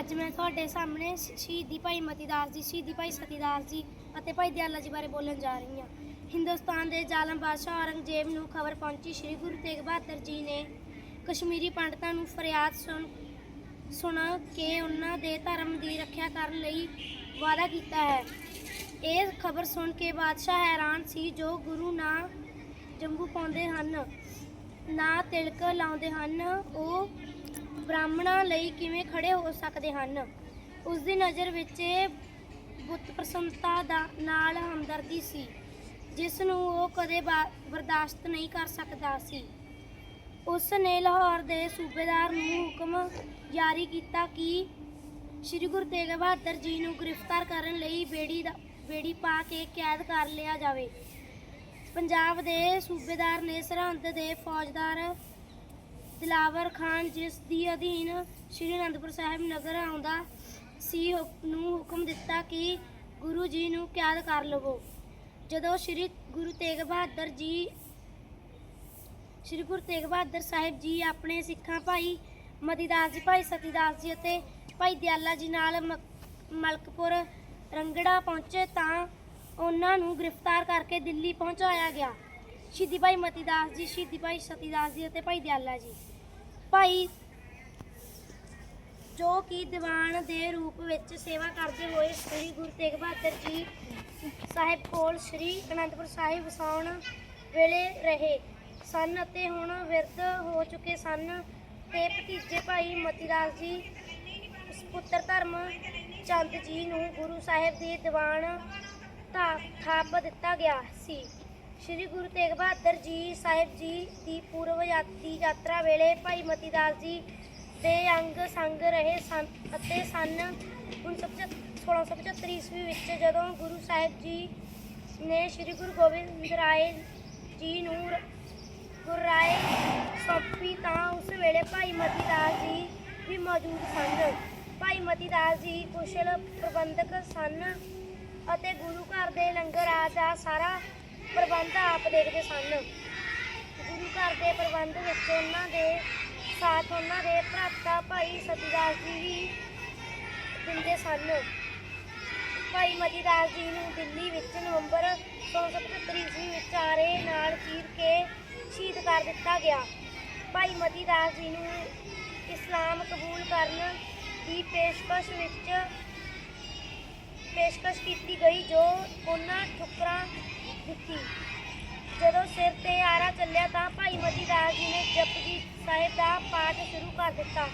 ਅੱਜ ਮੈਂ ਤੁਹਾਡੇ ਸਾਹਮਣੇ ਸ਼ਹੀਦੀ ਭਾਈ ਮਤੀਦਾਸ ਜੀ, ਸ਼ਹੀਦੀ ਭਾਈ ਸਤੀਦਾਸ ਜੀ ਅਤੇ ਭਾਈ ਦਿਆਲਾ ਜੀ ਬਾਰੇ ਬੋਲਣ ਜਾ ਰਹੀ ਹਾਂ। ਹਿੰਦੁਸਤਾਨ ਦੇ ਜ਼ਾਲਮ ਬਾਦਸ਼ਾਹ ਔਰੰਗਜ਼ੇਬ ਨੂੰ ਖਬਰ ਪਹੁੰਚੀ ਸ੍ਰੀ ਗੁਰੂ ਤੇਗ ਬਹਾਦਰ ਜੀ ਨੇ ਕਸ਼ਮੀਰੀ ਪੰਡਤਾਂ ਨੂੰ ਫਰਿਆਦ ਸੁਣ ਸੁਣ ਕੇ ਉਹਨਾਂ ਦੇ ਧਰਮ ਦੀ ਰੱਖਿਆ ਕਰਨ ਲਈ ਵਾਅਦਾ ਕੀਤਾ ਹੈ। ਇਹ ਖਬਰ ਸੁਣ ਕੇ ਬਾਦਸ਼ਾਹ ਹੈਰਾਨ ਸੀ, ਜੋ ਗੁਰੂ ਨਾ ਜੰਬੂ ਪਾਉਂਦੇ ਹਨ, ਨਾ ਤਿਲਕ ਲਾਉਂਦੇ ਹਨ, ਉਹ ਬ੍ਰਾਹਮਣਾਂ ਲਈ ਕਿਵੇਂ ਖੜੇ ਹੋ ਸਕਦੇ ਹਨ? ਉਸ ਦੀ ਨਜ਼ਰ ਵਿੱਚ ਇਹ ਬੁੱਤ ਪ੍ਰਸੰਨਤਾ ਦਾ ਨਾਲ ਹਮਦਰਦੀ ਸੀ, ਜਿਸ ਨੂੰ ਉਹ ਕਦੇ ਬਰਦਾਸ਼ਤ ਨਹੀਂ ਕਰ ਸਕਦਾ ਸੀ। ਉਸ ਨੇ ਲਾਹੌਰ ਦੇ ਸੂਬੇਦਾਰ ਨੂੰ ਹੁਕਮ ਜਾਰੀ ਕੀਤਾ ਕਿ ਸ੍ਰੀ ਗੁਰੂ ਤੇਗ ਬਹਾਦਰ ਜੀ ਨੂੰ ਗ੍ਰਿਫਤਾਰ ਕਰਨ ਲਈ ਬੇੜੀ ਦਾ, ਬੇੜੀ ਪਾ ਕੇ ਕੈਦ ਕਰ ਲਿਆ ਜਾਵੇ। ਪੰਜਾਬ ਦੇ ਸੂਬੇਦਾਰ ਨੇ ਸਰਹੰਦ ਦੇ ਫੌਜਦਾਰ ਦਿਲਾਵਰ ਖਾਨ, ਜਿਸ ਦੀ ਅਧੀਨ ਸ੍ਰੀ ਅਨੰਦਪੁਰ ਸਾਹਿਬ ਨਗਰ ਆਉਂਦਾ ਸੀ ਨੂੰ ਹੁਕਮ ਦਿੱਤਾ ਕਿ ਗੁਰੂ ਜੀ ਨੂੰ ਕੈਦ ਕਰ ਲਵੋ। ਜਦੋਂ ਸ੍ਰੀ ਗੁਰੂ ਤੇਗ ਬਹਾਦਰ ਜੀ, ਸ੍ਰੀ ਗੁਰੂ ਤੇਗ ਬਹਾਦਰ ਸਾਹਿਬ ਜੀ ਆਪਣੇ ਸਿੱਖਾਂ ਭਾਈ ਮਤੀਦਾਸ ਜੀ, ਭਾਈ ਸਤੀਦਾਸ ਜੀ ਅਤੇ ਭਾਈ ਦਿਆਲਾ ਜੀ ਨਾਲ ਮ- ਮਲਕਪੁਰ ਰੰਗੜਾ ਪਹੁੰਚੇ ਤਾਂ ਉਹਨਾਂ ਨੂੰ ਗ੍ਰਿਫਤਾਰ ਕਰਕੇ ਦਿੱਲੀ ਪਹੁੰਚਾਇਆ ਗਿਆ। ਸ਼ਹੀਦੀ ਭਾਈ ਮਤੀਦਾਸ ਜੀ ਸ਼ਹੀਦੀ ਭਾਈ ਸਤੀਦਾਸ ਜੀ ਅਤੇ ਭਾਈ ਦਿਆਲਾ ਜੀ। ਭਾਈ, ਜੋ ਕਿ ਦੀਵਾਨ ਦੇ ਰੂਪ ਵਿੱਚ ਸੇਵਾ ਕਰਦੇ ਹੋਏ ਸ੍ਰੀ ਗੁਰੂ ਤੇਗ ਬਹਾਦਰ ਜੀ ਸਾਹਿਬ ਕੋਲ ਸ੍ਰੀ ਅਨੰਦਪੁਰ ਸਾਹਿਬ ਵਸਾਉਣ ਵੇਲੇ ਰਹੇ ਸਨ ਅਤੇ ਹੁਣ ਵਿਰਧ ਹੋ ਚੁੱਕੇ ਸਨ ਤੇ ਭਤੀਜੇ ਭਾਈ ਮਤੀਦਾਸ ਜੀ ਪੁੱਤਰ ਧਰਮ ਚੰਦ ਜੀ ਨੂੰ ਗੁਰੂ ਸਾਹਿਬ ਦੇ ਦੀਵਾਨ ਥਾ- ਥਾਪ ਦਿੱਤਾ ਗਿਆ ਸੀ। ਸ੍ਰੀ ਗੁਰੂ ਤੇਗ ਬਹਾਦਰ ਜੀ ਸਾਹਿਬ ਜੀ ਦੀ ਪੂਰਵ ਯਾਤੀ ਯਾਤਰਾ ਵੇਲੇ ਭਾਈ ਮਤੀ ਦਾਸ ਜੀ ਦੇ ਅੰਗ ਸੰਗ ਰਹੇ ਸਨ ਅਤੇ ਸਨ 1675 ਈਸਵੀ ਵਿੱਚ ਜਦੋਂ ਗੁਰੂ ਸਾਹਿਬ ਜੀ ਨੇ ਸ੍ਰੀ ਗੁਰੂ ਗੋਬਿੰਦ ਰਾਏ ਜੀ ਨੂੰ ਗੁਰਰਾਏ ਸੌਂਪੀ ਤਾਂ ਉਸ ਵੇਲੇ ਭਾਈ ਮਤੀ ਦਾਸ ਜੀ ਵੀ ਮੌਜੂਦ ਸਨ। ਭਾਈ ਮਤੀ ਦਾਸ ਜੀ ਕੁਸ਼ਲ ਪ੍ਰਬੰਧਕ ਸਨ ਅਤੇ ਗੁਰੂ ਘਰ ਦੇ ਲੰਗਰ ਆ ਦਾ ਸਾਰਾ ਪ੍ਰਬੰਧ ਆਪ ਦੇਖਦੇ ਸਨ। ਗੁਰੂ ਘਰ ਦੇ ਪ੍ਰਬੰਧ ਵਿੱਚ ਉਹਨਾਂ ਦੇ ਸਾਥ ਉਹਨਾਂ ਦੇ ਭਰਾਤਾ ਭਾਈ ਸਤੀਦਾਸ ਜੀ ਵੀ ਦਿੰਦੇ ਸਨ। ਭਾਈ ਮਤੀਦਾਸ ਜੀ ਨੂੰ ਦਿੱਲੀ ਵਿੱਚ ਨਵੰਬਰ 1675 ਈਸਵੀ ਵਿੱਚ ਆਰੇ ਨਾਲ ਚੀਰ ਕੇ ਸ਼ਹੀਦ ਕਰ ਦਿੱਤਾ ਗਿਆ। ਭਾਈ ਮਤੀਦਾਸ ਜੀ ਨੂੰ ਇਸਲਾਮ ਕਬੂਲ ਕਰਨ ਦੀ ਪੇਸ਼ਕਸ਼ ਵਿੱਚ ਪੇਸ਼ਕਸ਼ ਕੀਤੀ ਗਈ, ਜੋ ਉਹਨਾਂ ਠੁਕਰਾਂ ਦਿੱਤੀ। ਜਦੋਂ ਸਿਰ ਤੇ ਆਰਾ ਚੱਲਿਆ ਤਾਂ ਭਾਈ ਮਤੀਦਾਸ ਜੀ ਨੇ ਜਪਜੀ ਸਾਹਿਬ ਦਾ ਪਾਠ ਸ਼ੁਰੂ ਕਰ ਦਿੱਤਾ।